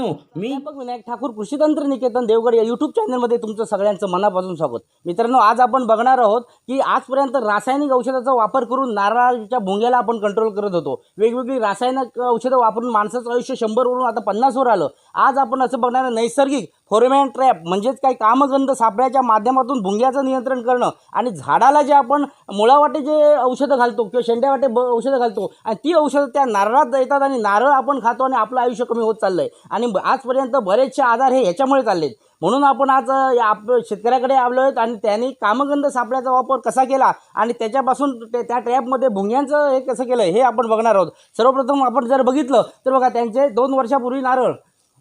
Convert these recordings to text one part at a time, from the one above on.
मित्रांनो मी प्राध्यापक विनायक ठाकूर कृषी तंत्र निकेतन देवगड या युट्यूब चॅनलमध्ये तुमचं सगळ्यांचं मनापासून स्वागत. मित्रांनो आज आपण बघणार आहोत की आजपर्यंत रासायनिक औषधाचा वापर करून नारळाच्या भुंग्याला आपण कंट्रोल करत होतो. वेगवेगळी रासायनिक औषधं वापरून माणसाचं आयुष्य शंभरवरून आता पन्नासवर आलं. आज आपण असं बघणार नैसर्गिक फोरेमॅन ट्रॅप म्हणजेच काही कामगंध सापळ्याच्या माध्यमातून भुंग्याचं नियंत्रण करणं आणि झाडाला जे आपण मुळावाटे जे औषधं घालतो किंवा शेंड्यावाटे ब औषधं घालतो आणि ती औषधं त्या नारळात येतात आणि नारळ आपण खातो आणि आपलं आयुष्य कमी होत चाललं आहे आणि आजपर्यंत बरेचसे आजार हे ह्याच्यामुळे आहेत म्हणून आपण आज या आप शेतकऱ्याकडे आलो आहेत आणि त्यांनी कामगंध सापळ्याचा वापर कसा केला आणि त्याच्यापासून ते- त्या ट्रॅपमध्ये भुंग्यांचं हे कसं केलं हे आपण बघणार आहोत. सर्वप्रथम आपण जर बघितलं तर बघा त्यांचे दोन वर्षापूर्वी नारळ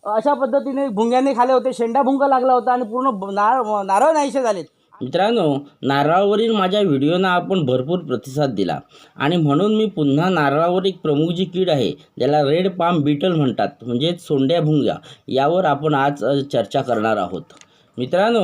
अशा पद्धतीने भुंग्यांनी खाले होते. शेंडा भुंगा लागला होता आणि पूर्ण नारळ नारळ नाहीसे झालेत. मित्रांनो नारळावरील माझ्या व्हिडिओना आपण भरपूर प्रतिसाद दिला. आणि म्हणून मी पुन्हा नारळावर एक प्रमुख जी कीड आहे ज्याला रेड पाम बीटल म्हणतात म्हणजेच सोंड्या भुंग्या यावर आपण आज चर्चा करणार आहोत. मित्रांनो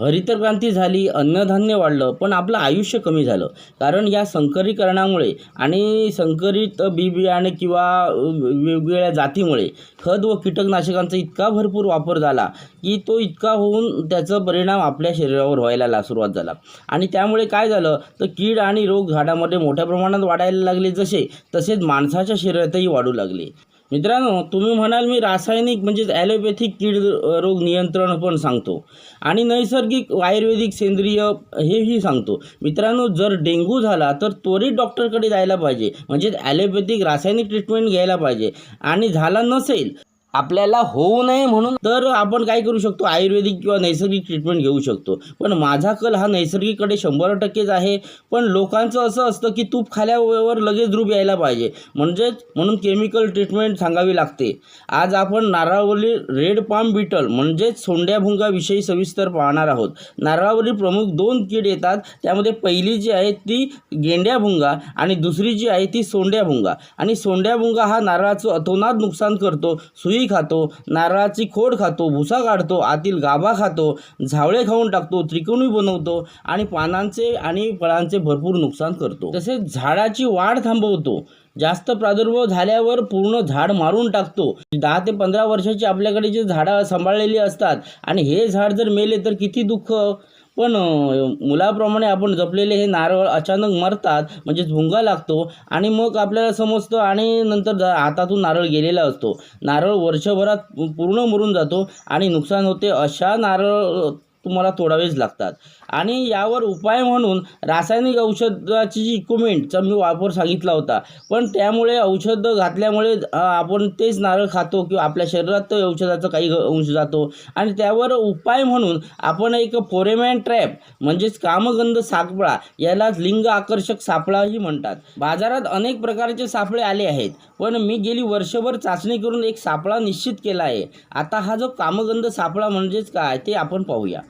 हरितक्रांती झाली अन्नधान्य वाढलं पण आपलं आयुष्य कमी झालं. कारण या संकरीकरणामुळे आणि संकरित बी बियाणे किंवा वेगवेगळ्या जातीमुळे खत व कीटकनाशकांचा इतका भरपूर वापर झाला की तो इतका होऊन त्याचा परिणाम आपल्या शरीरावर व्हायला ला सुरुवात झाला. आणि त्यामुळे काय झालं? तर कीड आणि रोग झाडामध्ये मोठ्या प्रमाणात वाढायला लागले जसे तसेच माणसाच्या शरीरातही वाढू लागले. मित्रांनो तुम्ही म्हणाल मी रासायनिक म्हणजेच ॲलोपॅथिक कीड रोग नियंत्रण पण सांगतो. आणि नैसर्गिक आयुर्वेदिक सेंद्रिय हेही सांगतो. मित्रांनो जर डेंग्यू झाला तर त्वरित डॉक्टरकडे जायला पाहिजे. म्हणजेच ॲलोपॅथिक रासायनिक ट्रीटमेंट घ्यायला पाहिजे. आणि झाला नसेल आपल्याला होऊ नये म्हणून तर आपण काय करू शकतो? आयुर्वेदिक किंवा नैसर्गिक ट्रीटमेंट घेऊ शकतो. पण माझा कल हा नैसर्गिककडे शंभर टक्केच आहे. पण लोकांचं असं असतं की तूप खाल्यावर लगेच रूप यायला पाहिजे. म्हणजेच म्हणून केमिकल ट्रीटमेंट सांगावी लागते. आज आपण नारळावरील रेड पाम बीटल म्हणजेच सोंड्या भुंगाविषयी सविस्तर पाहणार आहोत. नारळावरील प्रमुख दोन कीड येतात. त्यामध्ये पहिली जी आहे ती गेंड्या भुंगा आणि दुसरी जी आहे ती सोंड्या भुंगा. आणि सोंड्या भुंगा हा नारळाचं अतोनात नुकसान करतो. सुई खातो नारळाची खोड खातो भुसा काढतो आतील गाभा खातो झावळे खाऊन टाकतो त्रिकोणी बनवतो आणि पानांचे आणि फळांचे भरपूर नुकसान करतो. तसेच झाडाची वाढ थांबवतो. जास्त प्रादुर्भाव झाल्यावर पूर्ण झाड मारून टाकतो. दहा ते पंधरा वर्षाची आपल्याकडे जे झाडं सांभाळलेली असतात आणि हे झाड जर मेले तर किती दुःख? पण मुलाप्रमाणे आपण जपलेले हे नारळ अचानक मरतात म्हणजेच भुंगा लागतो आणि मग आपल्याला समजतं आणि नंतर जा- हातातून नारळ गेलेला असतो. नारळ वर्षभरात पूर्ण मरून जातो आणि नुकसान होते अशा नारळ तुम्हाला तोडावेच लागतात. आणि यावर उपाय म्हणून रासायनिक औषधाची जी इक्विपमेंटचा मी वापर सांगितला होता. पण त्यामुळे औषधं घातल्यामुळे आपण तेच नारळ खातो किंवा आपल्या शरीरात ते औषधाचा काही अंश जातो. आणि त्यावर उपाय म्हणून आपण एक फोरेमॅन ट्रॅप म्हणजेच कामगंध सापळा याला लिंग आकर्षक सापळाही म्हणतात. बाजारात अनेक प्रकारचे सापळे आले आहेत पण मी गेली वर्षभर चाचणी करून एक सापळा निश्चित केला आहे. आता हा जो कामगंध सापळा म्हणजेच काय ते आपण पाहूया.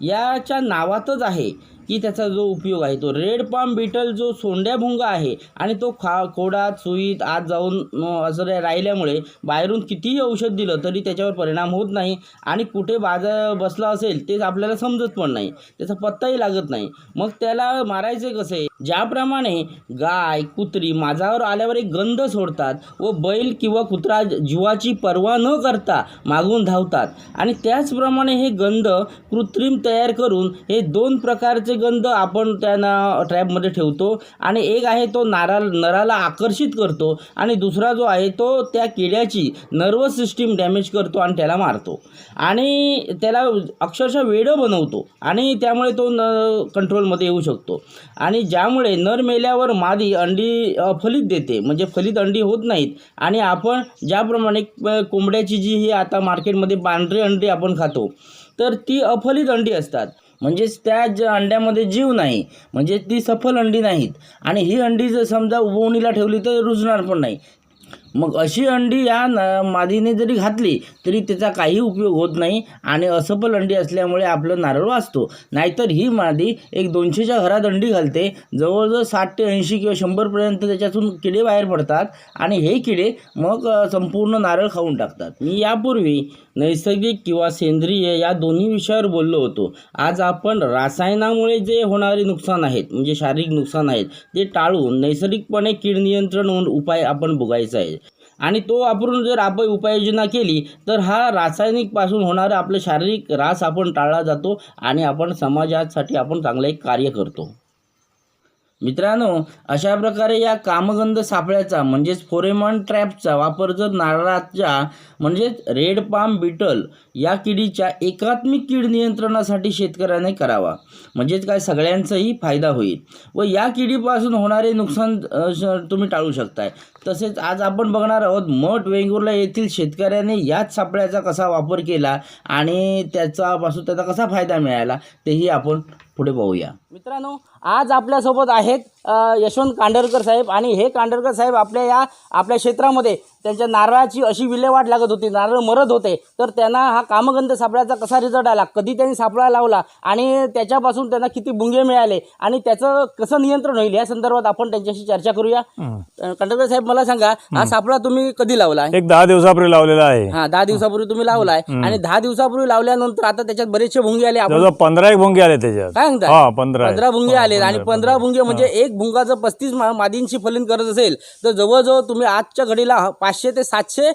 याच्या नावातच आहे की त्याचा जो उपयोग आहे तो रेड पाम बीटल जो सोंड्याभुंगा आहे आणि तो खा खोडात सुईत आत जाऊन असं राहिल्यामुळे बाहेरून कितीही औषध दिलं तरी त्याच्यावर परिणाम होत नाही आणि कुठे बाजा बसला असेल ते आपल्याला समजत पण नाही. त्याचा पत्ताही लागत नाही. मग त्याला मारायचे कसे? ज्याप्रमाणे गाय कुत्री माझावर आल्यावर एक गंध सोडतात व बैल किंवा कुत्रा जीवाची पर्वा न करता मागून धावतात आणि त्याचप्रमाणे हे गंध कृत्रिम तयार करून हे दोन प्रकारचे गंध आपण त्यांना ट्रॅपमध्ये ठेवतो आणि एक आहे तो नारा नराला आकर्षित करतो आणि दुसरा जो आहे तो त्या किड्याची नर्वस सिस्टीम डॅमेज करतो आणि त्याला मारतो. आणि त्याला अक्षरशः वेडं बनवतो आणि त्यामुळे तो न कंट्रोलमध्ये येऊ शकतो. आणि ज्यामुळे नर मेल्यावर मादी अंडी फलित देते. म्हणजे फलित अंडी होत नाहीत. आणि आपण ज्याप्रमाणे कोंबड्याची जी ही आता मार्केटमध्ये पांढरी अंडी आपण खातो तर ती अफलित अंडी असतात. म्हणजेच त्या ज अंड्यामध्ये जीव नाही म्हणजे ती सफल अंडी नाहीत. आणि ही अंडी जर समजा उबवणीला ठेवली तर रुजणार पण नाही. मग अशी अंडी या न मादीने जरी घातली तरी त्याचा काही उपयोग होत नाही आणि असफल अंडी असल्यामुळे आपलं नारळ वाचतो. नाहीतर ही मादी एक दोनशेच्या घरात अंडी घालते. जवळजवळ साठ ते ऐंशी किंवा शंभरपर्यंत त्याच्यातून किडे बाहेर पडतात आणि हे किडे मग संपूर्ण नारळ खाऊन टाकतात. मी यापूर्वी नैसर्गिक किंवा सेंद्रिय या दोन्ही विषयावर बोललो होतो. आज आपण रासायनामुळे जे होणारे नुकसान आहेत म्हणजे शारीरिक नुकसान आहेत ते टाळून नैसर्गिकपणे कीड नियंत्रण उपाय आपण बघायचा आहे. आणि तो वापरून जर आपण उपाययोजना केली तर हा रासायनिकपासून होणारा आपलं शारीरिक ऱ्हास आपण टाळला जातो आणि आपण समाजासाठी आपण चांगलं एक कार्य करतो. मित्रांनो अशा प्रकारे या कामगंध सापळ्याचा म्हणजेच फोरेमॉन ट्रॅपचा वापर जर नारळाच्या म्हणजेच रेड पाम बिटल या किडीच्या एकात्मिक कीड नियंत्रणासाठी शेतकऱ्याने करावा. म्हणजेच काय सगळ्यांचाही फायदा होईल. व या किडीपासून होणारे नुकसान तुम्ही टाळू शकताय. तसेच आज आपण बघणार आहोत मठ वेंगुर्ला येथील शेतकऱ्याने याच सापळ्याचा कसा वापर केला आणि त्याचापासून त्याचा कसा फायदा मिळाला तेही आपण पुढे पाहूया. मित्रांनो आज आपल्यासोबत आहेत यशवंत कांडरकर साहेब आणि हे कांडरकर साहेब आपल्या या आपल्या क्षेत्रामध्ये त्यांच्या नारळाची अशी विल्हेवाट लागत होती नारळ मरत होते तर त्यांना हा कामगंध सापळ्याचा कसा रिझल्ट आला? कधी त्यांनी सापळा लावला? आणि त्याच्यापासून त्यांना किती बुंगे मिळाले? आणि त्याचं कसं नियंत्रण होईल? या संदर्भात आपण त्यांच्याशी चर्चा करूया. कांडरकर साहेब मला सांगा हा सापळा तुम्ही कधी लावला? एक दहा दिवसापूर्वी लावलेला आहे. हा दहा दिवसापूर्वी तुम्ही लावलाय. आणि दहा दिवसापूर्वी लावल्यानंतर आता त्याच्यात बरेचसे भुंगे आले पंधरा एक भोंगे आले त्याच्यात. काय सांगता हा. पंधरा भुंगे आले आणि पंधरा भुंगे म्हणजे एक भुंगा जर पस्तीस मा- मादींची फलन करत असेल तर जवळजवळ तुम्ही आजच्या घडीला ह- पाचशे ते सातशे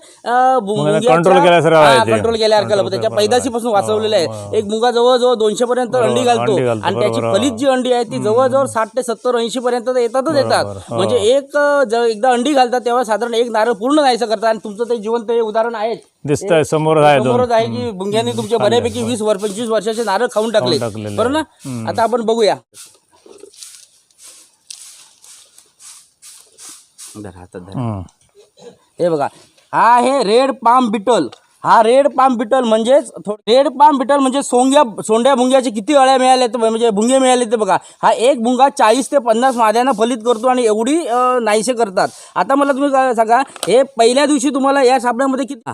control केल्यासारखं आहे ते. कंट्रोल केल्यासारखं Control त्याच्या केलं. पैदाशीपासून वाचवलेलं आहे. एक मुंगा जवळजवळ दोनशे पर्यंत अंडी घालतो. अंडी घालतो, आणि त्याची बरोबर. फलित जी अंडी आहे ती जवळजवळ साठ ते सत्तर ऐंशी पर्यंत तर येतातच येतात. म्हणजे एक अ, ज- एकदा अंडी घालतात तेव्हा साधारण एक नारळ पूर्ण नाहीसं करतात. आणि तुमचं ते जिवंत हे उदाहरण आहेच दिसतंय समोर आहे दोन. समोरच आहे की भुंग्यांनी तुमच्या बऱ्यापैकी वीस वर पंचवीस वर्षाचे नारळ खाऊन टाकले टाकलेले. बरोबर ना? आता आपण बघूया. हं. हे. बघा हा आहे रेड पाम बिटल. हा रेड पाम बिटल म्हणजेच रेड पाम बिटल म्हणजे सोंग्या सोंड्या भुंग्याचे किती अळ्या मिळाल्या ते म्हणजे भुंगे मिळाले ते बघा. हा एक भुंगा चाळीस ते पन्नास माद्यांना फलित करतो आणि एवढी अं, नाहीसे करतात. आता मला तुम्ही सांगा हे पहिल्या दिवशी तुम्हाला या सापड्यामध्ये किती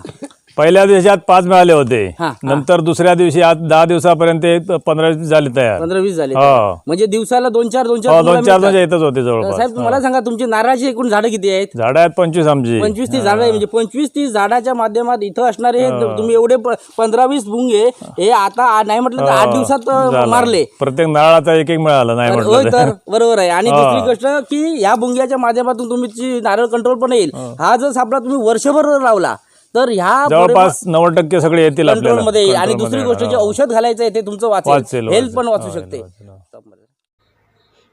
पहिल्या दिवसात पाच मिळाले होते. हा, हा. नंतर दुसऱ्या दिवशी आज दहा दिवसापर्यंत पंधरा झाले तयार. पंधरा वीस झाले हो. म्हणजे दिवसाला दोन चार दोन हो चार दोन तुम्हाला चार मिळतात. दोन येतच होते जवळपास. साहेब मला सांगा तुमची नारळाची एकूण झाडं किती आहेत? झाडं आहेत पंचवीस आमची. पंचवीस तीस झाडं आहे. म्हणजे पंचवीस तीस झाडाच्या माध्यमात इथं असणारे हे तुम्ही एवढे प- पंधरा वीस भुंगे हे आता आ- नाही म्हटलं तर आठ दिवसात अं, झालं. मारले. प्रत्येक नारळाचा एक एक मिळाला नाही तर- होय म्हटलं तर. बरोबर आहे. आणि दुसरी गोष्ट की या भुंग्याच्या माध्यमातून तुमची नारळ कंट्रोल पण येईल हा जर सापळा तुम्ही वर्षभर लावला तर ह्या जवळपास नव्वद टक्के सगळे येतील मध्ये आणि दुसरी गोष्ट जे. औषध घालायचं आहे ते तुमचं वाचेल. हेल्थ पण. वाचू हो, शकते.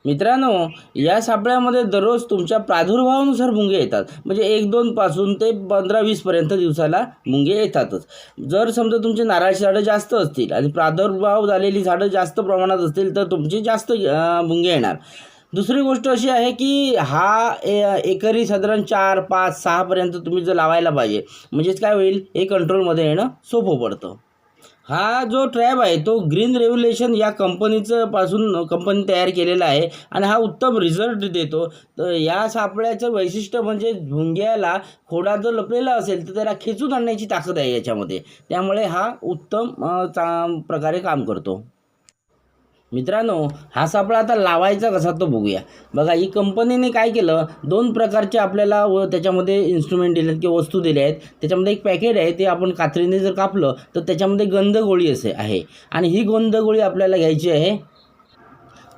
मित्रांनो या सापळ्यामध्ये दररोज तुमच्या प्रादुर्भावानुसार मुंगे येतात. म्हणजे एक दोन पासून ते पंधरा वीस पर्यंत दिवसाला मुंगे येतातच. जर समजा तुमची नारळाची झाडं जास्त असतील आणि प्रादुर्भाव झालेली झाडं जास्त प्रमाणात असतील तर तुमची जास्त मुंगे येणार. दुसरी गोष्ट अशी आहे की हा ए- एकरी साधारण चार पाच सहापर्यंत तुम्ही जर लावायला पाहिजे म्हणजेच काय होईल? हे कंट्रोलमध्ये येणं सोपं पडतं. हा जो ट्रॅप आहे तो ग्रीन रेव्ह्युलेशन या कंपनीचं पासून कंपनी तयार केलेला आहे आणि हा उत्तम रिझल्ट देतो. तर या सापळ्याचं वैशिष्ट्य म्हणजे भुंग्याला खोडा जर लपलेला असेल तर त्याला खेचून आणण्याची ताकद आहे याच्यामध्ये. त्यामुळे हा उत्तम चा प्रकारे काम करतो. मित्रांनो हा सापळा आता लावायचा कसा तो बघूया. बघा ही कंपनीने काय केलं दोन प्रकारचे आपल्याला व त्याच्यामध्ये इन्स्ट्रुमेंट दिले आहेत किंवा वस्तू दिल्या आहेत. त्याच्यामध्ये एक पॅकेट आहे ते आपण कात्रीने जर कापलं तर त्याच्यामध्ये गंधगोळी असे आहे. आणि ही गंधगोळी आपल्याला घ्यायची आहे.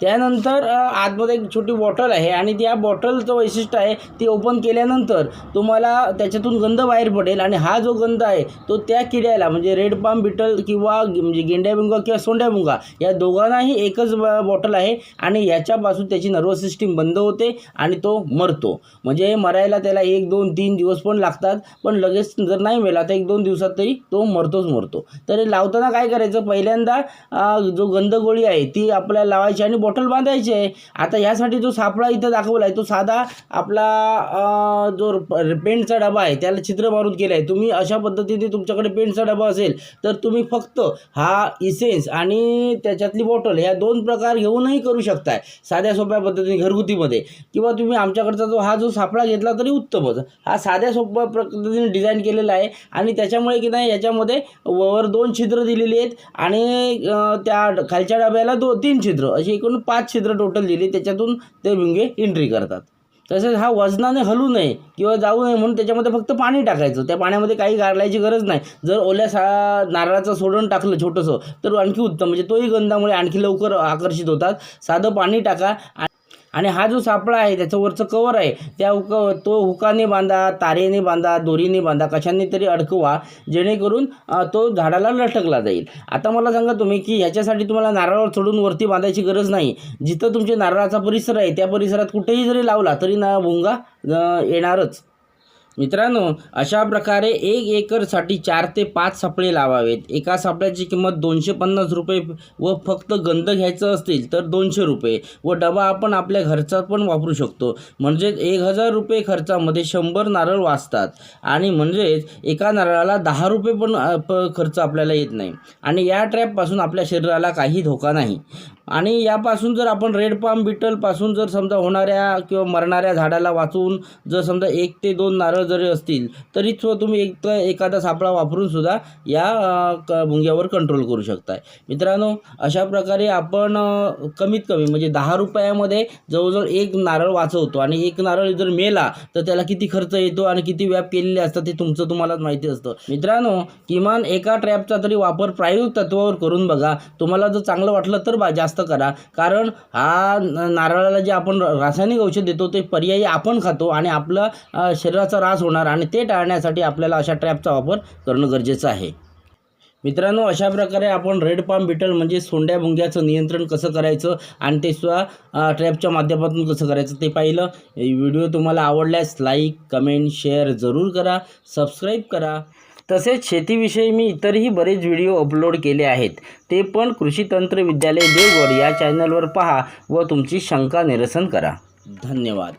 त्यानंतर आतमध्ये एक छोटी बॉटल आहे आणि त्या बॉटलचं वैशिष्ट्य आहे ती ओपन केल्यानंतर तुम्हाला त्याच्यातून गंध बाहेर पडेल आणि हा जो गंध आहे तो त्या किड्याला म्हणजे रेड पाम बिटल किंवा म्हणजे गेंड्याबुंगा किंवा सोंड्याबुंगा या दोघांनाही एकच बॉटल आहे आणि याच्यापासून त्याची नर्वस सिस्टीम बंद होते आणि तो मरतो. म्हणजे मरायला त्याला एक दोन तीन दिवस पण लागतात पण लगेच जर नाही मेला तर एक दोन दिवसात तरी तो मरतोच मरतो. तर हे लावताना काय करायचं? पहिल्यांदा जो गंधगोळी आहे ती आपल्याला लावायची आणि बॉटल बॉटल बांधायची आहे. आता ह्यासाठी जो सापळा इथं दाखवला आहे तो साधा आपला जो पेंटचा डबा आहे त्याला चित्र मारून केलं आहे तुम्ही अशा पद्धतीने तुमच्याकडे पेंटचा डबा असेल तर तुम्ही फक्त हा इसेन्स आणि त्याच्यातली बॉटल ह्या दोन प्रकार घेऊनही करू शकताय. साध्या सोप्या पद्धतीने घरगुतीमध्ये. किंवा तुम्ही आमच्याकडचा जो हा जो सापळा घेतला तरी उत्तमच हा साध्या सोप्या पद्धतीने डिझाईन केलेला आहे आणि त्याच्यामुळे की नाही याच्यामध्ये वर दोन छिद्र दिलेली आहेत आणि त्या खालच्या डब्याला दो तीन छिद्र अशी एकूण पाच छिद्र टोटल दिली त्याच्यातून ते भिंगे एंट्री करतात. तसेच हा वजनाने हलू नये किंवा जाऊ नये म्हणून त्याच्यामध्ये फक्त पाणी टाकायचं. त्या पाण्यामध्ये काही गारलायची गरज नाही. जर ओल्या सा नारळाचं सोडून टाकलं छोटंसं तर आणखी उत्तम. म्हणजे तोही गंधामुळे आणखी लवकर आकर्षित होतात. साधं पाणी टाका आणि हा जो सापळा आहे त्याचं वरचं कवर आहे त्या हुक तो हुकाने बांधा तारेने बांधा दोरीने बांधा कशाने तरी अडकवा जेणेकरून तो झाडाला लटकला जाईल. आता मला सांगा तुम्ही की ह्याच्यासाठी तुम्हाला नारळावर चढून वरती बांधायची गरज नाही. जिथं तुमच्या नारळाचा परिसर आहे त्या परिसरात कुठेही जरी लावला तरी ना भुंगा येणारच. मित्रांनो अशा प्रकारे एक एकरसाठी चार ते पाच सापळे लावावेत. एका सापळ्याची किंमत दोनशे पन्नास रुपये व फक्त गंध घ्यायचं असतील तर दोनशे रुपये व डबा आपण आपल्या घरचा पण वापरू शकतो. म्हणजेच एक हजार रुपये खर्चामध्ये शंभर नारळ वाचतात. आणि म्हणजेच एका नारळाला दहा रुपये पण प खर्च आपल्याला येत नाही. आणि या ट्रॅपपासून आपल्या शरीराला काही धोका नाही. आणि यापासून जर आपण रेड पाम बिटलपासून जर समजा होणाऱ्या किंवा मरणाऱ्या झाडाला वाचवून जर समजा एक ते दोन नारळ जरी असतील तरी सुद्धा तुम्ही एक एखादा सापळा वापरून सुद्धा या क भुंग्यावर कंट्रोल करू शकताय. मित्रांनो अशा प्रकारे आपण कमीत कमी म्हणजे दहा रुपयामध्ये जवळजवळ एक नारळ वाचवतो आणि एक नारळ जर मेला तर त्याला किती खर्च येतो आणि किती व्याप केलेले असतात ते तुमचं तुम्हालाच माहिती असतं. मित्रांनो किमान एका ट्रॅपचा तरी वापर प्रायोगिक तत्वावर करून बघा. तुम्हाला जर चांगलं वाटलं तर बा जास्त करा. कारण हा नारळाला जे आपण रासायनिक औषध देतो ते पर्यायी आपण खातो आणि आपलं शरीराचा शरीराचा त्रास होणार आणि ते टाळण्यासाठी आपल्याला अशा ट्रॅपचा वापर करणं गरजेचं आहे. मित्रांनो अशा प्रकारे आपण रेड पाम बिटल म्हणजे सोंड्या भुंग्याचं नियंत्रण कसं करायचं आणि ते सुद्धा ट्रॅपच्या माध्यमातून कसं करायचं ते पाहिलं. व्हिडिओ तुम्हाला आवडल्यास लाईक कमेंट शेअर जरूर करा सबस्क्राईब करा. तसेच शेतीविषयी मी इतरही बरेच व्हिडिओ अपलोड केले आहेत. ते पण कृषी तंत्र विद्यालय देवगड या चॅनलवर पहा व तुमची शंका निरसन करा. धन्यवाद.